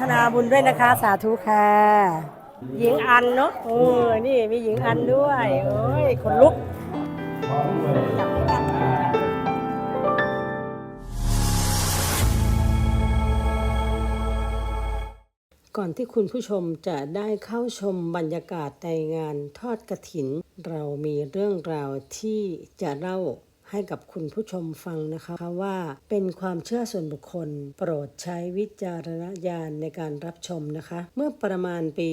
ทนาบุญด้วยนะคะ สาธุค่ะ หญิงอันเนาะโอ้นี่มีหญิงอันด้วยโอ้ยคนลุกก่อนที่คุณผู้ชมจะได้เข้าชมบรรยากาศในงานทอดกระถิน เรามีเรื่องราวที่จะเล่า ให้กับคุณผู้ชมฟังนะคะว่าเป็นความเชื่อส่วนบุคคล โปรดใช้วิจารณญาณในการรับชมนะคะ เมื่อประมาณปี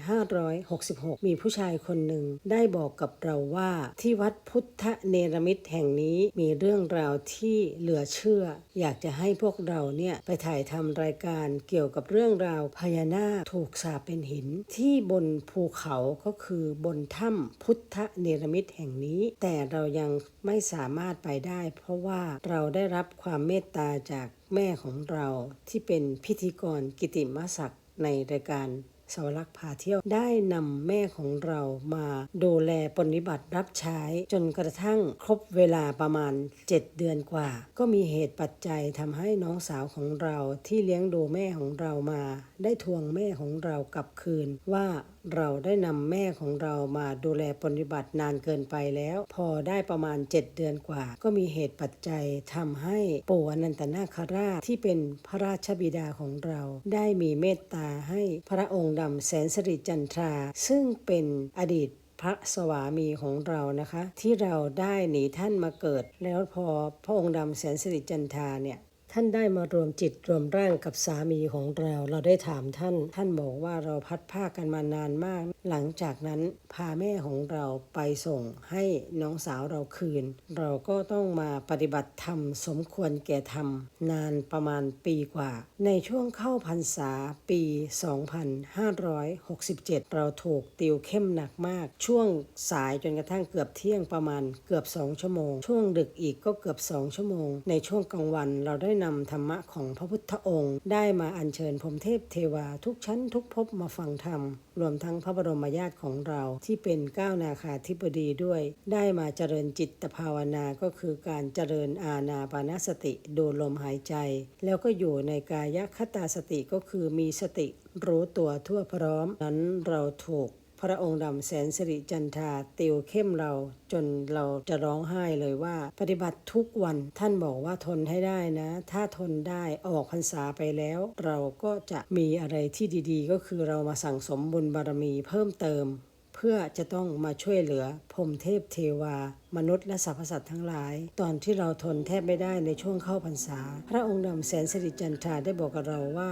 2566 มีผู้ชายคนหนึ่งได้บอกกับเราว่าที่วัดพุทธเนรมิตแห่งนี้มีเรื่องราวที่เหลือเชื่อ อยากจะให้พวกเราเนี่ยไปถ่ายทำรายการเกี่ยวกับเรื่องราวพญานาคถูกสาปเป็นหิน ที่บนภูเขาก็คือบนถ้ำพุทธเนรมิตแห่งนี้ แต่เรายังไม่สามารถไปได้ เพราะว่าเราได้รับความเมตตาจากแม่ของเราที่เป็นพิธีกรกิติมศักดิ์ในรายการ สวรักษ์พาเที่ยวได้นำแม่ของเรามาดูแลปฏิบัติรับใช้จนกระทั่งครบเวลาประมาณ 7 เดือนกว่า ก็มีเหตุปัจจัยทำให้น้องสาวของเราที่เลี้ยงดูแม่ของเรามา ได้ทวงแม่ของเรากลับคืนว่าเราได้นำแม่ของเรามาดูแลปฏิบัตินานเกินไปแล้ว พอได้ประมาณ 7 เดือนกว่า ก็มีเหตุปัจจัยทำให้ปู่อนันตนาคราชที่เป็นพระราชบิดาของเรา ได้มีเมตตาให้พระองค์ดำแสนสิริจันทรา ซึ่งเป็นอดีตพระสวามีของเรานะคะ ที่เราได้หนีท่านมาเกิด แล้วพอพระองค์ดำแสนสิริจันทราเนี่ย ท่านได้มารวมจิตรวมร่างกับสามีของเรา เราได้ถามท่าน ท่านบอกว่าเราพัดภากันมานานมาก หลังจากนั้นพาแม่ของเราไปส่งให้น้องสาวเราคืน เราก็ต้องมาปฏิบัติธรรมสมควรแก่ธรรม นานประมาณปีกว่า ในช่วงเข้าพรรษาปี 2567 เราถูกติวเข้มหนักมาก ช่วงสายจนกระทั่งเกือบเที่ยงประมาณเกือบ 2 ชั่วโมง ช่วงดึกอีกก็เกือบ 2 ชั่วโมง ในช่วงกลางวันเราได้นำธรรมะของพระพุทธองค์ ได้มาอัญเชิญพรมเทพเทวาทุกชั้นทุกภพมาฟังธรรม รวมทั้งพระบรมญาติของเราที่เป็นก้าวนาคาธิบดีด้วย ได้มาเจริญจิตภาวนาก็คือการเจริญอาณาปานสติดูลมหายใจ แล้วก็อยู่ในกายคตาสติก็คือมีสติรู้ตัวทั่วพร้อมนั้นเราถูก พระองค์ดำแสนสิริจันทาติวเข้มเราจนเราจะร้องไห้เลยว่า ปฏิบัติทุกวันท่านบอกว่าทนให้ได้นะ ถ้าทนได้ออกพรรษาไปแล้ว เราก็จะมีอะไรที่ดีๆ ก็คือเรามาสั่งสมบุญบารมีเพิ่มเติม เพื่อจะต้องมาช่วยเหลือพรมเทพเทวามนุษย์และสรรพสัตว์ทั้งหลาย ตอนที่เราทนแทบไม่ได้ในช่วงเข้าพรรษา พระองค์ดำแสนสิริจันทราได้บอกกับเราว่า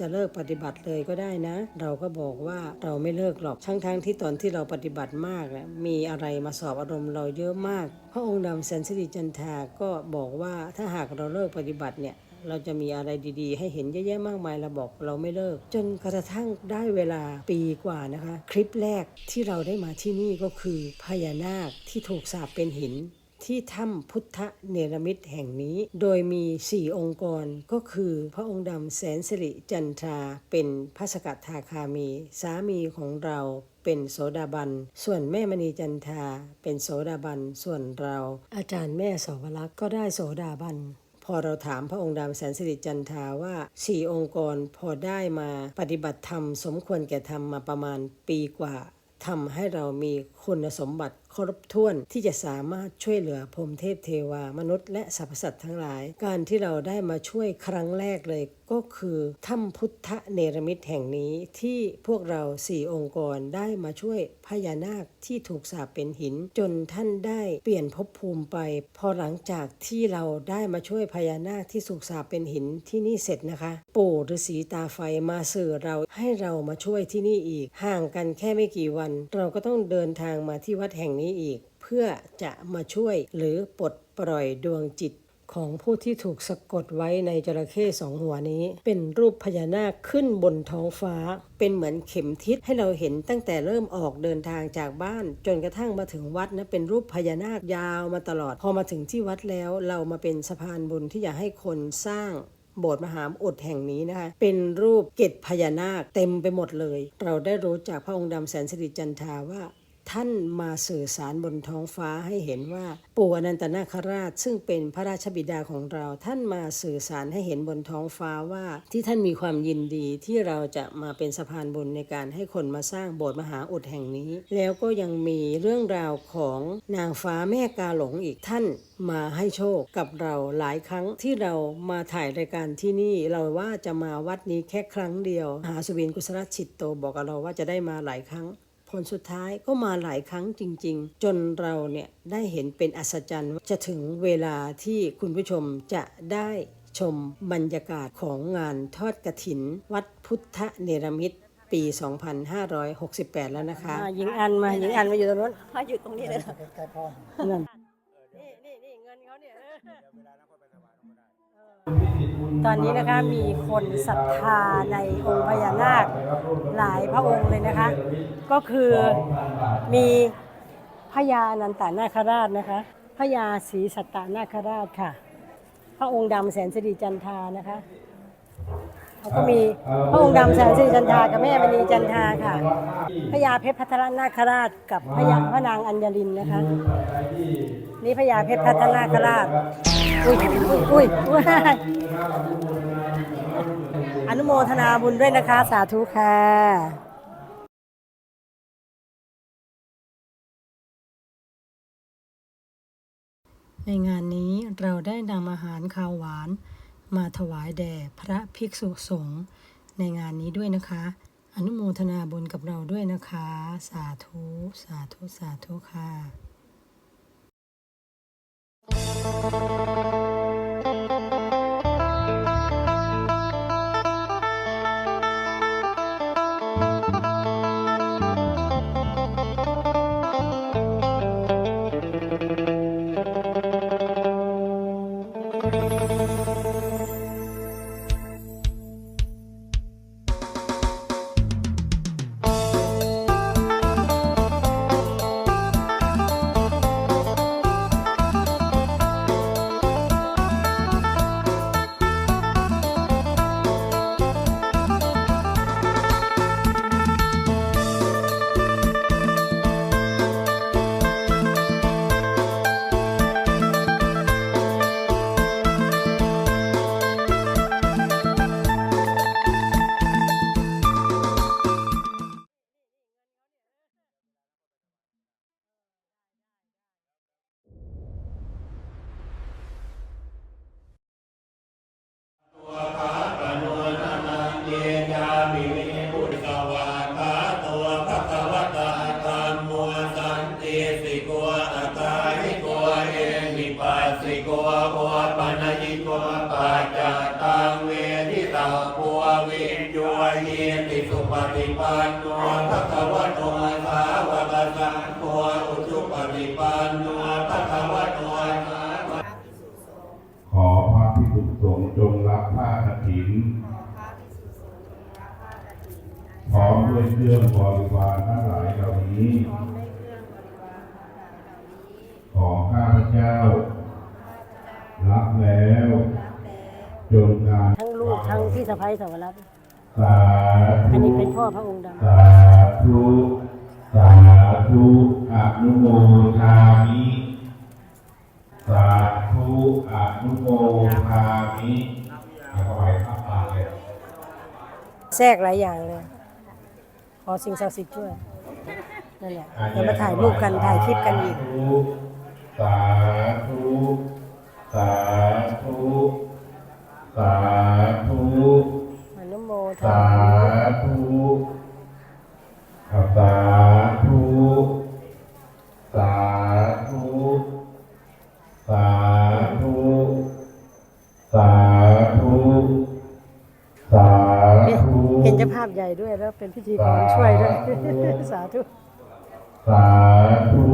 จะเลิกปฏิบัติเลยก็ได้นะ เราก็บอกว่าเราไม่เลิกหรอกทั้งๆทที่ตอนที่เราปฏิบัติมากอะมีอะไรมาสอบอารมณ์เราเยอะมาก พระองค์ดำแสนสิริจันทาก็บอกว่าถ้าหากเราเลิกปฏิบัติเนี่ยเราจะมีอะไรดีๆ ให้เห็นเยอะแยะมากมายเราบอกเราไม่เลิก จนกระทั่งได้เวลาปีกว่านะคะ คลิปแรกที่เราได้มาที่นี่ก็คือพญานาคที่ถูกสาปเป็นหิน ที่ถ้ำพุทธเนรมิตแห่งนี้ โดยมีสี่องค์กรก็คือพระองค์ดำแสนสิริจันทราเป็นพระสกทาคามี สามีของเราเป็นโสดาบัน ส่วนแม่มณีจันทราเป็นโสดาบัน ส่วนเรา อาจารย์แม่สวรักษ์ก็ได้โสดาบันพอเราถามพระองค์ดำแสนสิริจันทราว่าสี่องค์กรพอได้มาปฏิบัติธรรม สมควรแก่ธรรมมาประมาณปีกว่าทำให้เรามีคุณสมบัติ ครบถ้วนที่จะสามารถช่วยเหลือพรมเทพเทวามนุษย์และสรรพสัตว์ทั้งหลาย การที่เราได้มาช่วยครั้งแรกเลยก็คือถ้ำพุทธเนรมิตแห่งนี้ที่พวกเราสี่องค์กรได้มาช่วยพญานาคที่ถูกสาปเป็นหิน จนท่านได้เปลี่ยนภพภูมิไป พอหลังจากที่เราได้มาช่วยพญานาคที่ถูกสาปเป็นหินที่นี่เสร็จนะคะ ปู่ฤาษีตาไฟมาสื่อเราให้เรามาช่วยที่นี่อีก ห่างกันแค่ไม่กี่วัน เราก็ต้องเดินทางมาที่วัดแห่งนี้อีก เพื่อจะมาช่วยหรือปลดปล่อยดวงจิตของผู้ที่ถูกสะกดไว้ในจระเข้สองหัวนี้ เป็นรูปพญานาคขึ้นบนท้องฟ้า เป็นเหมือนเข็มทิศให้เราเห็นตั้งแต่เริ่มออกเดินทางจากบ้าน จนกระทั่งมาถึงวัดนะเป็นรูปพญานาคยาวมาตลอด พอมาถึงที่วัดแล้วเรามาเป็นสะพานบุญที่อยากให้คนสร้างโบสถ์มหาอุดแห่งนี้นะคะ เป็นรูปเกตพญานาคเต็มไปหมดเลย เราได้รู้จากพระองค์ดำแสนสิริจันทาว่า ท่านมาสื่อสารบนท้องฟ้าให้เห็นว่าปู่อนันตนาคราช ซึ่งเป็นพระราชบิดาของเรา ท่านมาสื่อสารให้เห็นบนท้องฟ้าว่า ที่ท่านมีความยินดีที่เราจะมาเป็นสะพานบุญในการให้คนมาสร้างโบสถ์มหาอุดแห่งนี้ แล้วก็ยังมีเรื่องราวของนางฟ้าแม่กาหลงอีกท่านมาให้โชคกับเราหลายครั้งที่เรามาถ่ายรายการที่นี่เราว่าจะมาวัดนี้แค่ครั้งเดียว หาสุวินกุศลชิตโตบอกกับเราว่าจะได้มาหลายครั้ง ผลสุดท้ายก็มาหลายครั้งจริง ๆ จนเราเนี่ยได้เห็นเป็นอัศจรรย์ว่าจะถึงเวลาที่คุณผู้ชมจะได้ชมบรรยากาศของงานทอดกระถิน วัดพุทธเนรมิตปี 2568 แล้วนะคะหญิงอันมาหญิงอันมาอยู่ตรงนู้นพ่ออยู่ตรงนี้เลยเหรอเงินนี่ ตอนนี้นะคะมีคนศรัทธาในองค์พญานาคหลายพระองค์เลยนะคะ ก็คือมีพญาอนันตนาคราชนะคะพญาศรีสัตตนาคราชค่ะ พระองค์ดำแสนสิริจันทรานะคะ แล้วก็มีพระองค์ดำแสนสิริจันทรากับแม่มณีจันทราค่ะพญาเพชรพัทรนาคราช กับพญาพระนางอัญญลินนะคะ นี่พญาเพชรพัฒนาคราชอุ้ยอุ้ยอุ้ยอุ้ยอนุโมทนาบุญด้วยนะคะ สาธุค่ะในงานนี้เราได้นำอาหารคาวหวาน มาถวายแด่พระภิกษุสงฆ์ในงานนี้ด้วยนะคะ อนุโมทนาบุญกับเราด้วยนะคะ สาธุ สาธุ สาธุค่ะ อุชุปฏิปันโนภะคะวะโตสาวกขอพระพิสุสงฆ์จงรับผ้ากฐิน พร้อมด้วยเครื่องบริวารทั้งหลายเหล่านี้ ของข้าพเจ้า รับแล้ว จงการทั้งลูกทั้งพี่สะพ้ยสวรัตน์สาธุอันนี้เป็นพ่อพระองค์ดำ สาธุ สาธุอนุโมทามิสาธุอนุโมทามิเอาไว้ข้าปากเลยแทรกหลายอย่างเลย ขอสิ่งศักดิ์สิทธิ์ช่วยนั่นแหละเดี๋ยวมาถ่ายรูปกันถ่ายคลิปกันอีก สาธุ สาธุ สาธุ อนุโมทสาน เป็นพิธีกรช่วยด้วยสาธุสาธุ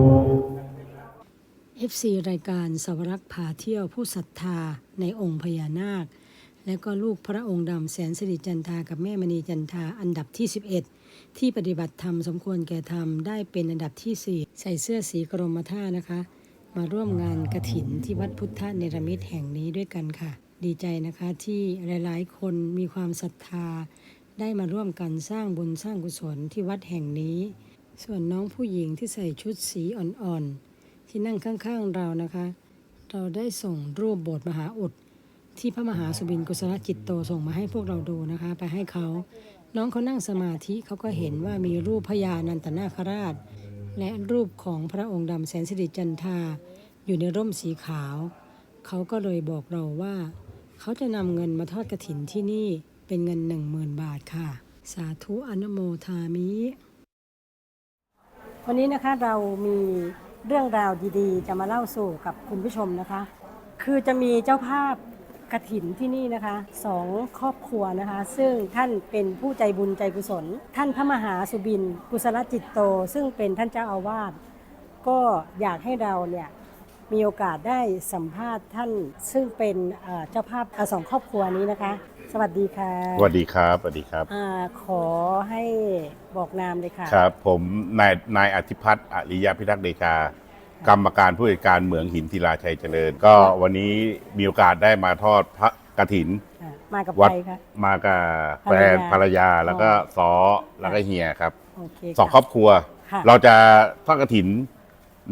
FC รายการสวรักษ์พาเที่ยวผู้ศรัทธาในองค์พญานาค และก็ลูกพระองค์ดำแสนสิริจันทรากับแม่มณีจันทราอันดับที่ 11 ที่ปฏิบัติธรรมสมควรแก่ธรรมได้เป็นอันดับที่ 4 ใส่เสื้อสีกรมท่านะคะ มาร่วมงานกระถินที่วัดพุทธเนรมิตแห่งนี้ด้วยกันค่ะ ดีใจนะคะที่หลายๆ คนมีความศรัทธา ได้มาร่วมกันสร้างบุญสร้างกุศลที่วัดแห่งนี้ ส่วนน้องผู้หญิงที่ใส่ชุดสีอ่อนๆ ที่นั่งข้างๆเรานะคะ เราได้ส่งรูปโบสถ์มหาอุด ที่พระมหาสุบินกุศลจิตโตส่งมาให้พวกเราดูนะคะ ไปให้เขา น้องเขานั่งสมาธิเขาก็เห็นว่ามีรูปพญานันตนาคราช และรูปของพระองค์ดำแสนสิริจันทาอยู่ในร่มสีขาว เขาก็เลยบอกเราว่า เขาจะนำเงินมาทอดกระถินที่นี่ เป็นเงินหนึ่งหมื่นบาทค่ะ สาธุอนุโมทามิ วันนี้นะคะเรามีเรื่องราวดีๆ จะมาเล่าสู่กับคุณผู้ชมนะคะ คือจะมีเจ้าภาพกระถินที่นี่นะคะสองครอบครัวนะคะ ซึ่งท่านเป็นผู้ใจบุญใจกุศล ท่านพระมหาสุบิน กุศลจิตโต ซึ่งเป็นท่านเจ้าอาวาสก็อยากให้เราเนี่ยมีโอกาสได้สัมภาษณ์ท่านซึ่งเป็นเจ้าภาพสองครอบครัวนี้นะคะ สวัสดีค่ะสวัสดีครับสวัสดีครับอาขอให้บอกนามเลยค่ะ ครับ ผมนายนายอธิพัฒน์อริยพิทักษ์เดชากรรมการผู้จัดการเหมืองหินศิลาชัยเจริญ ก็วันนี้มีโอกาสได้มาทอดพระกฐิน อะมากับวัด ใครคะ มากับแฟนภภรรรรยายาแล้วก็ซอแล้วก็เฮียครับโอเคสองครอบครัว ค่ะเราจะทอดกฐิน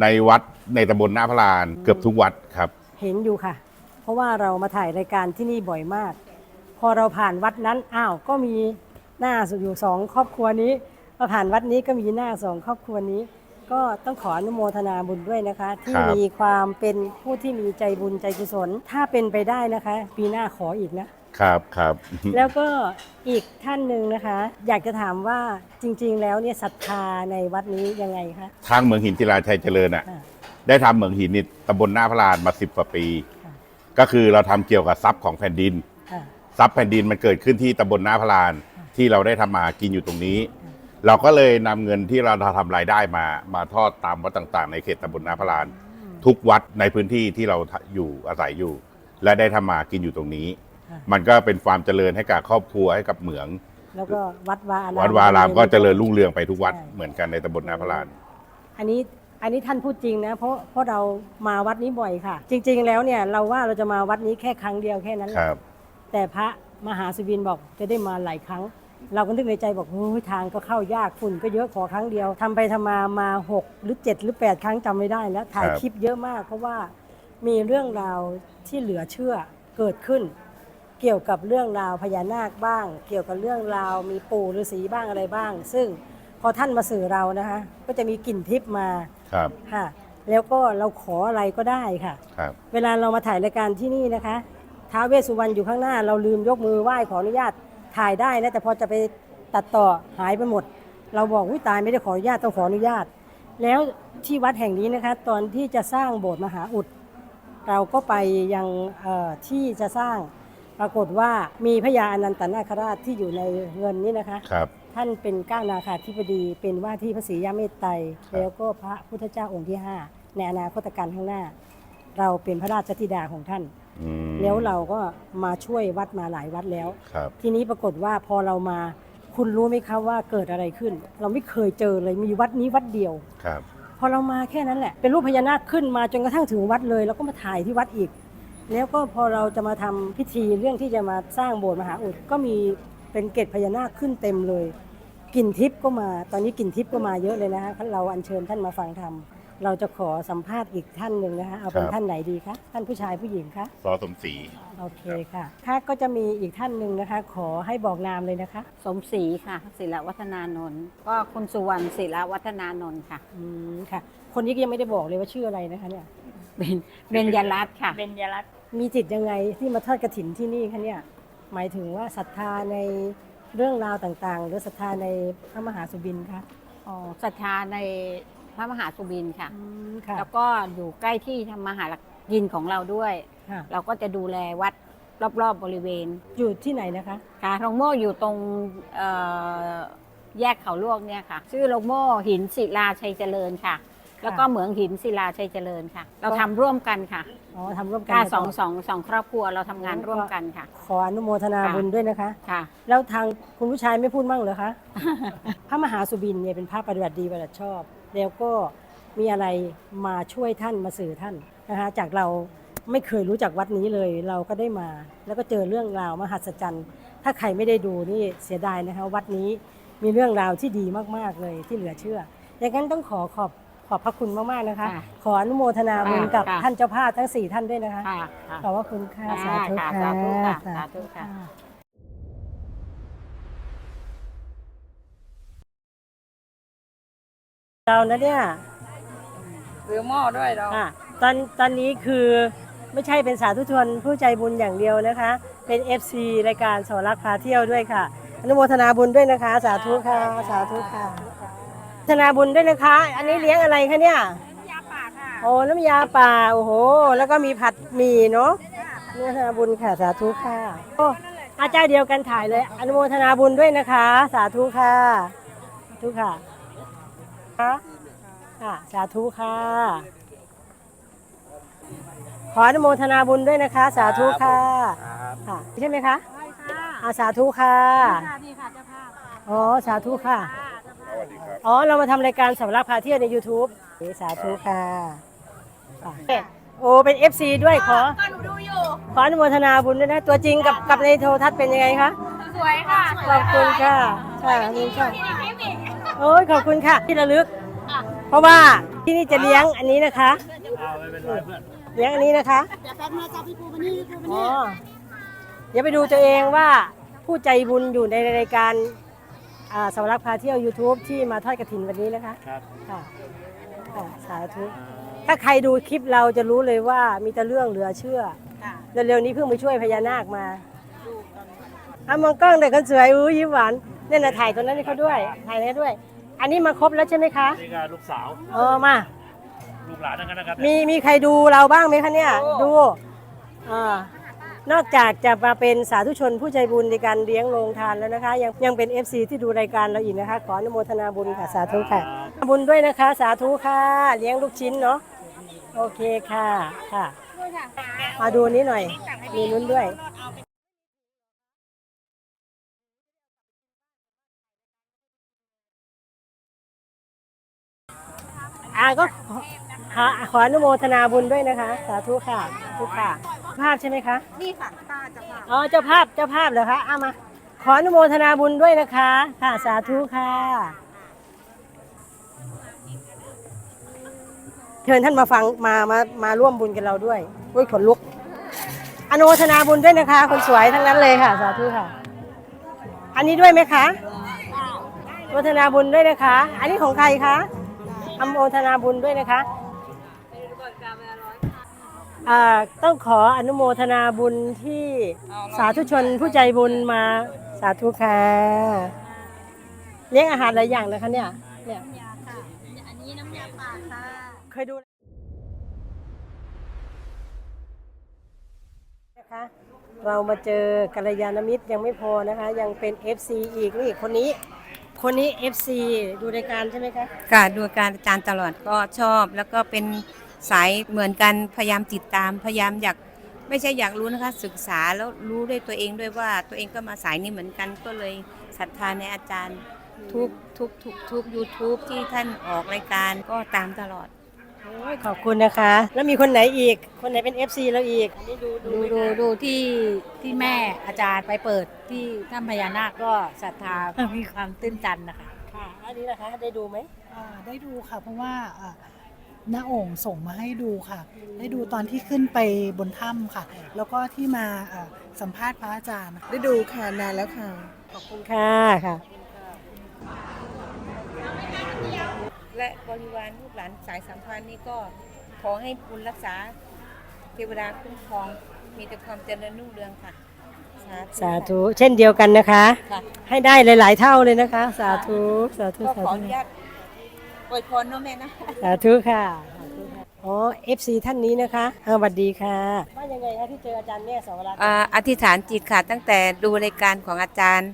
ในวัดในตำบลหน้าพระลานเกือบทุกวัดครับ เห็นอยู่ค่ะ เพราะว่าเรามาถ่ายรายการที่นี่บ่อยมาก พอเราผ่านวัดนั้นอ้าวก็มีหน้าอยู่สองครอบครัวนี้พอผ่านวัดนี้ก็มีหน้าสองครอบครัวนี้ ก็ต้องขออนุโมทนาบุญด้วยนะคะ ที่ครับ มีความเป็นผู้ที่มีใจบุญใจกุศล ถ้าเป็นไปได้นะคะ ปีหน้าขออีกนะ ครับครับ แล้วก็อีกท่านหนึ่งนะคะ อยากจะถามว่าจริง ๆ แล้วเนี่ยศรัทธาในวัดนี้ยังไงคะ ทางเหมืองหินศิลาชัยเจริญอะ อ่าได้ทำเหมืองหินนี่ตำบลหน้าพระลานมาสิบกว่าปี ค่ะ ก็คือเราทำเกี่ยวกับทรัพย์ของแผ่นดินอ่า ทรัพย์แผ่นดินมันเกิดขึ้นที่ตำบลหน้าพระลานค่ะที่เราได้ทำมาหากินอยู่ตรงนี้ค่ะเราก็เลยนำเงินที่เราทำรายได้มามาทอดตามวัดต่างๆ ในเขตตำบลหน้าพระลาน ทุกวัดในพื้นที่ที่เราอยู่อาศัยอยู่ และได้ทำมาหากินอยู่ตรงนี้ ค่ะ มันก็เป็นความเจริญให้กับครอบครัวให้กับเหมือง แล้วก็วัดวาอาราม วัดวารามก็เจริญรุ่งเรืองไปทุกวัดใช่ เหมือนกันในตำบลหน้าพระลาน อันนี้อันนี้ท่านพูดจริงนะเพราะเพราะเรามาวัดนี้บ่อยค่ะ จริง ๆ แล้วเนี่ยเราว่าเราจะมาวัดนี้แค่ครั้งเดียวแค่นั้นแหคละรับ แต่พระมหาสุบินบอกจะได้มาหลายครั้ง เราก็นึกในใจบอกโอ้ยทางก็เข้ายากฝุ่นก็เยอะขอครั้งเดียวทำไปทำมามาหกหรือเจ็ดหรือแปดครั้งจำไม่ได้แล้วถ่ายครับคลิปเยอะมาก เพราะว่ามีเรื่องราวที่เหลือเชื่อเกิดขึ้น เกี่ยวกับเรื่องราวพญานาคบ้าง เกี่ยวกับเรื่องราวมีปู่ฤาษีบ้างอะไรบ้าง ซึ่งพอท่านมาสื่อเรานะคะ ก็จะมีกลิ่นทิพย์มาครับค่ะแล้วก็เราขออะไรก็ได้ค่ะครับเวลาเรามาถ่ายรายการที่นี่นะคะ ท้าวเวสสุวรรณอยู่ข้างหน้า เราลืมยกมือไหว้ขออนุญาตถ่ายได้นะแต่พอจะไปตัดต่อหายไปหมด เราบอกวิตายไม่ได้ขออนุญาตต้องขออนุญาต แล้วที่วัดแห่งนี้นะคะ ตอนที่จะสร้างโบสถ์มหาอุด เราก็ไปยังเอ่อที่จะสร้างปรากฏว่ามีพญาอนันตนาคราชที่อยู่ในเงินนี้นะคะครับท่านเป็นก้าวนาคาธิบดีเป็นว่าที่พระศรียาเมตไตรครับแล้วก็พระพุทธเจ้าองค์ที่ 5 ในอนาคตการข้างหน้า เราเป็นพระราชธิดาของท่าน อืมแล้วเราก็มาช่วยวัดมาหลายวัดแล้ว ครับ ทีนี้ปรากฏว่าพอเรามาคุณรู้ไหมคะว่าเกิดอะไรขึ้น เราไม่เคยเจอเลยมีวัดนี้วัดเดียว ครับ พอเรามาแค่นั้นแหละ เป็นรูปพญานาคขึ้นมาจนกระทั่งถึงวัดเลย แล้วก็มาถ่ายที่วัดอีก แล้วก็พอเราจะมาทำพิธีเรื่องที่จะมาสร้างโบสถ์มหาอุดก็มีเป็นเกศพญานาคขึ้นเต็มเลยกลิ่นทิพย์ก็มาตอนนี้กลิ่นทิพย์ก็มาเยอะเลยนะคะเราอัญเชิญท่านมาฟังธรรม เราจะขอสัมภาษณ์อีกท่านหนึ่งนะคะเอาเป็นครับ ท่านไหนดีคะท่านผู้ชายผู้หญิงคะซอสมศรี โอเคค่ะค่ะก็จะมีอีกท่านหนึ่งนะคะ ขอให้บอกนามเลยนะคะสมศรีค่ะ ศิลวัฒนานนท์ก็คุณสุวรรณศิลวัฒนานนท์ค่ะ อืมค่ะ คนนี้ก็ยังไม่ได้บอกเลยว่าชื่ออะไรนะคะเนี่ยเป็นเบญยรัตน์ค่ะ เบญยรัตน์มีจิตยังไงที่มาทอดกระถินที่นี่คะเนี่ยหมายถึงว่าศรัทธาในเรื่องราวต่างๆ หรือศรัทธาในพระมหาสุบินคะ อ๋อศรัทธาใน พระมหาสุบินค่ะ อืมค่ะแล้วก็อยู่ใกล้ที่ทำมาหากินของเราด้วย ค่ะเราก็จะดูแลวัดรอบๆบบริเวณอยู่ที่ไหนนะคะ ค่ะโรงโม่อยู่ตรงเอ่อแยกเขาลวกเนี่ยค่ะ ชื่อโรงโม่หินศิลาชัยเจริญค่ะ แล้วก็เหมืองหินศิลาชัยเจริญค่ะ เราทำร่วมกันค่ะอ๋อทำร่วมกันค่ะมาสองก่นสองสองครอบครัวเราทำงานร่วมกันค่ะ ขออนุโมทนาค่ะ บุญด้วยนะคะ ค่ะ แล้วทางคุณผู้ชายไม่พูดมั่งเหรอคะ พระมหาสุบินเนี่ยเป็นพระปฏิบัติดีปฏิบัติชอบ แล้วก็มีอะไรมาช่วยท่านมาสื่อท่านนะคะจากเราไม่เคยรู้จักวัดนี้เลย เราก็ได้มา แล้วก็เจอเรื่องราวมหัศจรรย์ ถ้าใครไม่ได้ดูนี่เสียดายนะคะวัดนี้มีเรื่องราวที่ดีมากๆเลยที่เหลือเชื่ออย่างนั้นต้องขอขอบขอบพระคุณมากๆนะคะ ค่ะขออนุโมทนาบุญกับค่ะ ท่านเจ้าภาพทั้งสี่ท่านด้วยนะคะค่ะค่ะขอบพระคุณค่ะ สาธุค่ะค่ะสาธุค่ะสาสาธุธุค่ะ เรานะเนี่ยซื้อหม้อด้วยเราอะตอนตอนนี้คือไม่ใช่เป็นสาธุชนผู้ใจบุญอย่างเดียวนะคะ เป็น FC รายการสวรักษ์พาเที่ยวด้วยค่ะ อนุโมทนาบุญด้วยนะคะ สาธุค่ะ สาธุค่ะอนุโมทนาบุญด้วยนะคะ อันนี้เลี้ยงอะไรคะเนี่ย ยาป่าค่ะโอ้น้ำยาป่าโอ้โห แล้วก็มีผัดหมี่เนาะอนุโมทนาบุญค่ะสาธุค่ะโอ้อาจารย์เดียวกันถ่ายเลย อนุโมทนาบุญด้วยนะคะ สาธุค่ะสาธุค่ะ ค่ะค่ะสาธุค่ะ ขออนุโมทนาบุญด้วยนะคะ สาธุค่ะค่ะใช่ไหมคะอาสาธุค่ะนี่ค่ะเจ้าภาพอ๋อสาธุค่ะอ๋อเรามาทำรายการสำรับพาเที่ยวใน YouTube สาธุค่ะค่ะโอ้เป็น FC ด้วยขอก็หนูดูอยู่ขออนุโมทนาบุญด้วยนะ ตัวจริงกับกับในโทรทัศน์เป็นยังไงคะสวยค่ะขอบคุณค่ะค่ะขอบคุณค่ะ โอ้ยขอบคุณค่ะ ที่ระลึก เพราะว่าที่นี่จะเลี้ยงอันนี้นะคะเลี้ยงอันนี้นะคะ เดี๋ยวแป๊บนึงจ้าพี่ปูมานี่พี่ปูมานี่เดี๋ยวไปดูตัวเองว่าผู้ใจบุญอยู่ในรายการอ่าสำรับพาเที่ยว YouTube ที่มาทอดกระถินวันนี้นะคะ ครับค่ะค่ะสาธุ ถ้าใครดูคลิปเราจะรู้เลยว่ามีแต่เรื่องเหลือเชื่อเร็วๆนี้เพิ่งไปช่วยพญานาคมาอะมองกล้องเด็กคนสวยอู้ยิ้มหวาน เนี่ยนะถ่ายตัวนั้นให้เขาด้วย ถ่ายให้เขาด้วย อันนี้มาครบแล้วใช่ไหมคะ นี่ก็ลูกสาวเออมา ลูกหลานทั้งนั้นนะครับมีมีใครดูเราบ้างไหมคะเนี่ย ดูอ่านอกจากจะมาเป็นสาธุชนผู้ใจบุญในการเลี้ยงโรงทานแล้วนะคะ ยังยังเป็น FC ที่ดูรายการเราอีกนะคะ ขออนุโมทนาบุญค่ะสาธุค่ะ บุญด้วยนะคะ สาธุค่ะ เลี้ยงลูกชิ้นเนาะโอเคค่ะค่ะ มาดูนี้หน่อย มีนุ้นด้วย อ่าก็ขอขอขออนุโมทนาบุญด้วยนะคะ สาธุค่ะสาธุค่ะ ภาพใช่ไหมคะนี่ค่ะป้าจะพาอ๋อเจ้าภาพเจ้าภาพเหรอคะเอามา ขออนุโมทนาบุญด้วยนะคะ ค่ะสาธุค่ะ เชิญท่านมาฟังมามามาร่วมบุญกับเราด้วยอุ้ยขนลุก อนุโมทนาบุญด้วยนะคะ คนสวยทั้งนั้นเลยค่ะ สาธุค่ะ อันนี้ด้วยไหมคะอนุโมทนาบุญด้วยนะคะ อันนี้ของใครคะ อนุโมทนาบุญด้วยนะคะอ่าต้องขออนุโมทนาบุญที่สาธุชนผู้ใจบุญมาสาธุค่ะเลี้ยงอาหารหลายอย่างนะคะเนี่ยเนี่ยอันนี้น้ำยาป่าค่ะเคยดูนะคะเรามาเจอกัลยาณมิตรยังไม่พอนะคะ ยังเป็น FC อีกนี่คนนี้ คนนี้ FC ดูรายการใช่ไหมคะ ค่ะดูการอาจารย์ตลอดก็ชอบ แล้วก็เป็นสายเหมือนกันพยายามติดตามพยายามอยากไม่ใช่อยากรู้นะคะ ศึกษาแล้วรู้ด้วยตัวเองด้วยว่า ตัวเองก็มาสายนี้เหมือนกันก็เลยศรัทธาในอาจารย์ทุกทุกทุกทุกยูทูบที่ท่านออกรายการก็ตามตลอด ขอบคุณนะคะ แล้วมีคนไหนอีก คนไหนเป็น FC เราอีกอันนี้ดูดูดูไหมดูคะดูที่ที่แม่อาจารย์ไปเปิดที่ถ้ำพญานาคก็ศรัทธามีความตื้นตันนะคะค่ะอันนี้นะคะได้ดูไหมอ่าได้ดูค่ะ เพราะว่าอ่าน้าโอ่งส่งมาให้ดูค่ะ ได้ดูตอนที่ขึ้นไปบนถ้ำค่ะ แล้วก็ที่มาอ่าสัมภาษณ์พระอาจารย์ ได้ดูค่ะนานแล้วค่ะ ขอบคุณค่ะค่ะ และบริวารลูกหลานสายสัมพันธ์นี่ก็ขอให้บุญรักษาเทวดาคุ้มครองมีแต่ความเจริญรุ่งเรืองค่ะ สาธุเช่นเดียวกันนะคะ ค่ะ ให้ได้หลาย ๆ เท่าเลยนะคะ สาธุสาธุก็สาขออธุนุญาตอวยพรเนาะแม่นะ สาธุค่ะสาธุค่ะอ๋อ FC ท่านนี้นะคะอ่าสวัสดีค่ะว่ายังไงคะที่เจออาจารย์แม่สวรัตน์ อ่าอธิษฐานจิตค่ะตั้งแต่ดูรายการของอาจารย์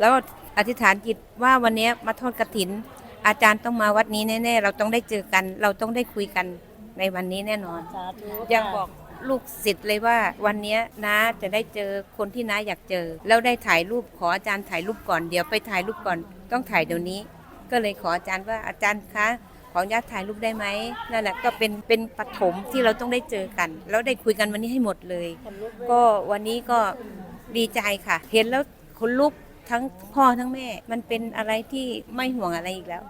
แล้วอธิษฐานจิตว่าวันนี้มาทอดกระถิน อาจารย์ต้องมาวัดนี้แน่ๆ เราต้องได้เจอกัน เราต้องได้คุยกันในวันนี้แน่นอน สาธุยังบอกลูกศิษย์เลยว่า วันนี้น้าจะได้เจอคนที่น้าอยากเจอ แล้วได้ถ่ายรูปขออาจารย์ถ่ายรูปก่อนเดี๋ยวไปถ่ายรูปก่อนต้องถ่ายเดี๋ยวนี้ ก็เลยขออาจารย์ว่าอาจารย์คะขออนุญาตถ่ายรูปได้ไหมนั่นแหละก็เป็นเป็นปฐมที่เราต้องได้เจอกัน แล้วได้คุยกันวันนี้ให้หมดเลย ก็วันนี้ก็ดีใจค่ะ เห็นแล้วคนลุก ทั้งพ่อทั้งแม่ มันเป็นอะไรที่ไม่ห่วงอะไรอีกแล้ว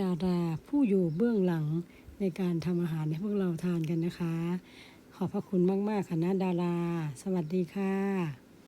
ดาราผู้อยู่เบื้องหลังในการทำอาหารให้พวกเราทานกันนะคะ ขอบพระคุณมาก ๆ ค่ะนาดารา สวัสดีค่ะ